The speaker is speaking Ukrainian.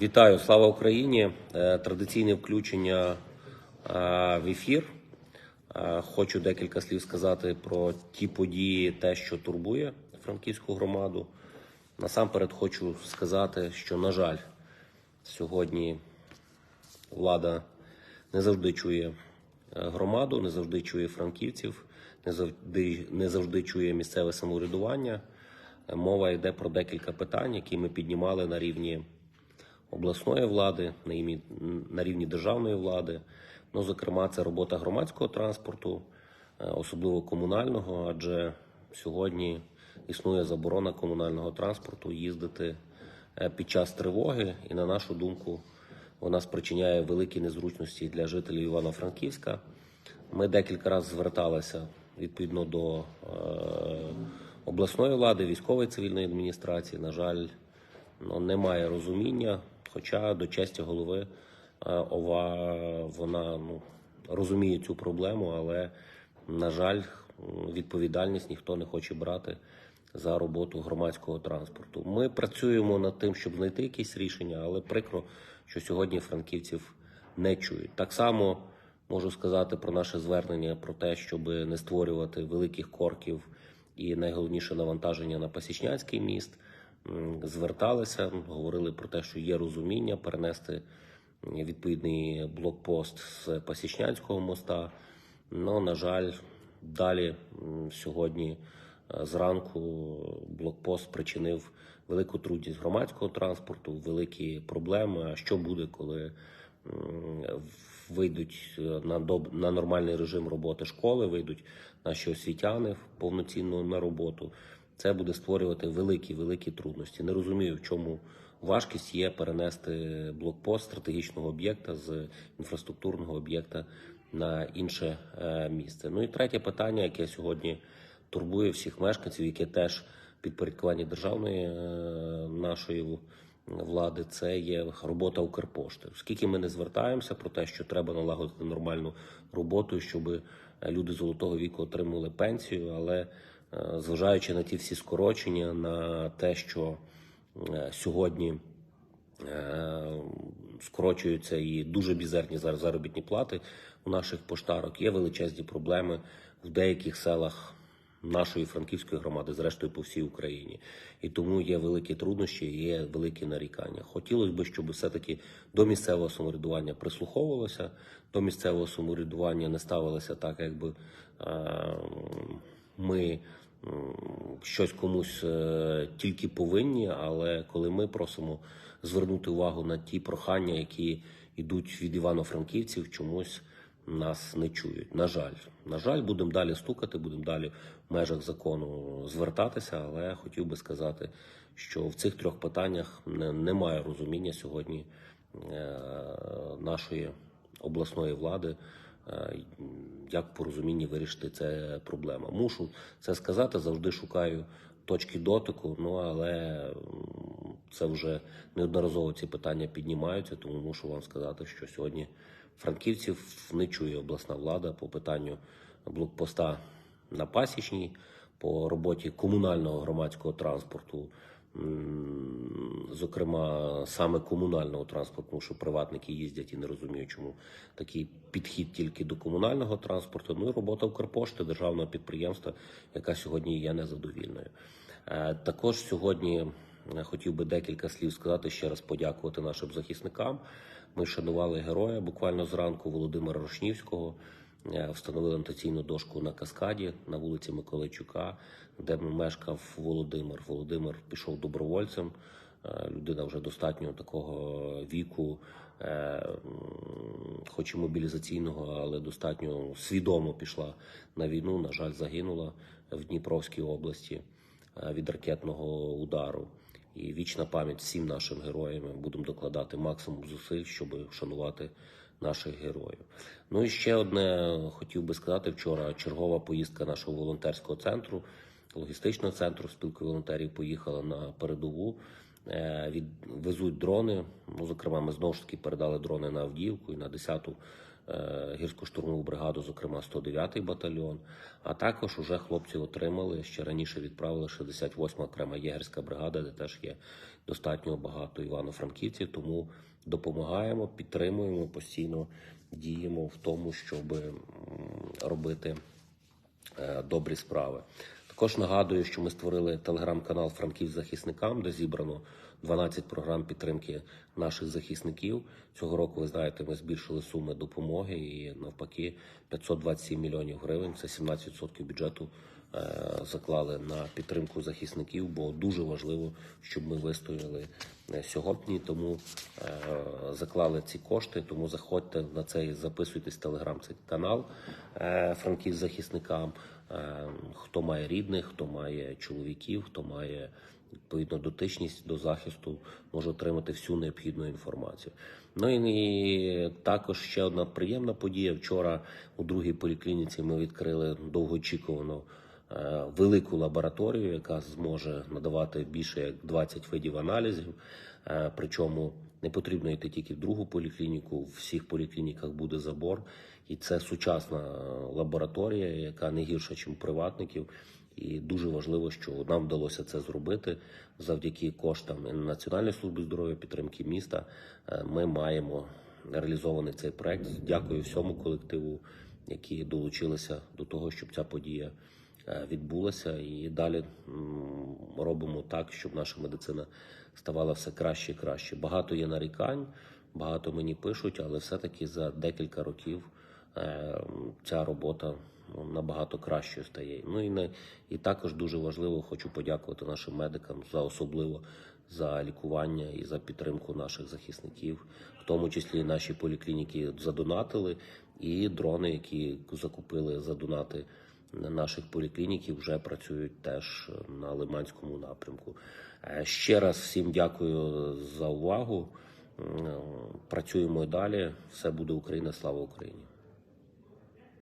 Вітаю, слава Україні! Е, Традиційне включення е, в ефір. Е, Хочу декілька слів сказати про ті події, те, що турбує франківську громаду. Насамперед хочу сказати, що, на жаль, сьогодні влада не завжди чує громаду, не завжди чує франківців, не завжди, не завжди чує місцеве самоврядування. Мова йде про декілька питань, які ми піднімали на рівні обласної влади, на рівні, на рівні державної влади. Ну, зокрема, це робота громадського транспорту, е, особливо комунального, адже сьогодні існує заборона комунального транспорту їздити е, під час тривоги, і на нашу думку, вона спричиняє великі незручності для жителів Івано-Франківська. Ми декілька разів зверталися відповідно до е, обласної влади, військової цивільної адміністрації. На жаль, ну, немає розуміння. Хоча до честі голови е, ОВА вона ну, розуміє цю проблему, але, на жаль, відповідальність ніхто не хоче брати за роботу громадського транспорту. Ми працюємо над тим, щоб знайти якісь рішення, але прикро, що сьогодні франківців не чують. Так само можу сказати про наше звернення про те, щоб не створювати великих корків і найголовніше навантаження на Пасічнянський міст. Зверталися, говорили про те, що є розуміння перенести відповідний блокпост з Пасічнянського моста. Ну, на жаль, далі сьогодні е, зранку блокпост спричинив велику трудність громадського транспорту, великі проблеми. А що буде, коли вийдуть е, на доб... на нормальний режим роботи школи, вийдуть наші освітяни повноцінно на роботу? Це буде створювати великі великі трудності. Не розумію, в чому важкість є перенести блокпост стратегічного об'єкта з інфраструктурного об'єкта на інше е, місце. Ну і третє питання, яке сьогодні турбує всіх мешканців, яке теж підпорядкування державної е, нашої влади, це є робота Укрпошти. Оскільки ми не звертаємося про те, що треба налагодити нормальну роботу, щоб люди золотого віку отримували пенсію, але зважаючи на ті всі скорочення, на те, що е, сьогодні е, скорочуються і дуже бізерні зараз заробітні плати у наших поштарок. Є величезні проблеми в деяких селах нашої франківської громади, зрештою по всій Україні. І тому є великі труднощі, є великі нарікання. Хотілося б, щоб все-таки до місцевого самоврядування прислуховувалося, до місцевого самоврядування не ставилося так, якби е, ми щось комусь е, тільки повинні, але коли ми просимо звернути увагу на ті прохання, які йдуть від івано-франківців, чомусь нас не чують. На жаль, на жаль, будемо далі стукати, будемо далі в межах закону звертатися. Але хотів би сказати, що в цих трьох питаннях немає розуміння сьогодні е, нашої обласної влади. Е, Як в порозумінні вирішити це проблема? Мушу це сказати. Завжди шукаю точки дотику. Ну але це вже неодноразово ці питання піднімаються. Тому мушу вам сказати, що сьогодні франківців не чує обласна влада по питанню блокпоста на пасічній, по роботі комунального громадського транспорту. Зокрема, саме комунального транспорту, тому що приватники їздять і не розуміють, чому такий підхід тільки до комунального транспорту. Ну і робота Укрпошти, державного підприємства, яка сьогодні є незадовільною. Е, Також сьогодні е, хотів би декілька слів сказати, ще раз подякувати нашим захисникам. Ми шанували героя буквально зранку Володимира Рошнівського. Е, Встановили анотаційну дошку на каскаді на вулиці Миколайчука, де мешкав Володимир. Володимир пішов добровольцем. Е, Людина вже достатньо такого віку, е, хоч і мобілізаційного, але достатньо свідомо пішла на війну. На жаль, загинула в Дніпровській області від ракетного удару. І вічна пам'ять всім нашим героям. Будемо докладати максимум зусиль, щоб вшанувати наших героїв. Ну і ще одне хотів би сказати: вчора чергова поїздка нашого волонтерського центру, логістичного центру спілки волонтерів поїхала на передову. Е, Від везуть дрони. Ну, зокрема, ми знову ж таки передали дрони на Авдіївку і на 10-ту е, гірсько-штурмову бригаду, зокрема 109-й батальйон. А також уже хлопці отримали ще раніше відправили 68-ма окрема єгерська бригада, де теж є достатньо багато івано-франківців. Тому допомагаємо, підтримуємо постійно діємо в тому, щоб робити е, добрі справи. Також нагадую, що ми створили телеграм-канал Франків захисникам, де зібрано 12 програм підтримки наших захисників. Цього року, ви знаєте, ми збільшили суми допомоги і навпаки 527 мільйонів гривень. Це 17% бюджету е, заклали на підтримку захисників, бо дуже важливо, щоб ми вистояли е, сьогодні. Тому е, заклали ці кошти. Тому заходьте на цей, записуйтесь в телеграм цей канал Франків захисникам. Хто має рідних, хто має чоловіків, хто має відповідно дотичність до захисту, може отримати всю необхідну інформацію. Ну і також ще одна приємна подія. Вчора у другій поліклініці ми відкрили довгоочікувану е, велику лабораторію, яка зможе надавати більше як 20 видів аналізів. Е, Причому не потрібно йти тільки в другу поліклініку. В всіх поліклініках буде забор, і це сучасна лабораторія, яка не гірша, ніж приватників. І дуже важливо, що нам вдалося це зробити завдяки коштам Національної служби здоров'я, підтримки міста. Е, Ми маємо реалізований цей проект. Дякую всьому колективу, які долучилися до того, щоб ця подія е, відбулася. І далі робимо так, щоб наша медицина ставала все краще і краще. Багато є нарікань, багато мені пишуть, але все-таки за декілька років е, ця робота набагато кращою стає. Ну і не і також дуже важливо хочу подякувати нашим медикам за особливо за лікування і за підтримку наших захисників, в тому числі наші поліклініки задонатили, і дрони, які закупили за донати наших поліклініків, вже працюють теж на Лиманському напрямку. Е, Ще раз всім дякую за увагу. Працюємо і далі. Все буде Україна. Слава Україні!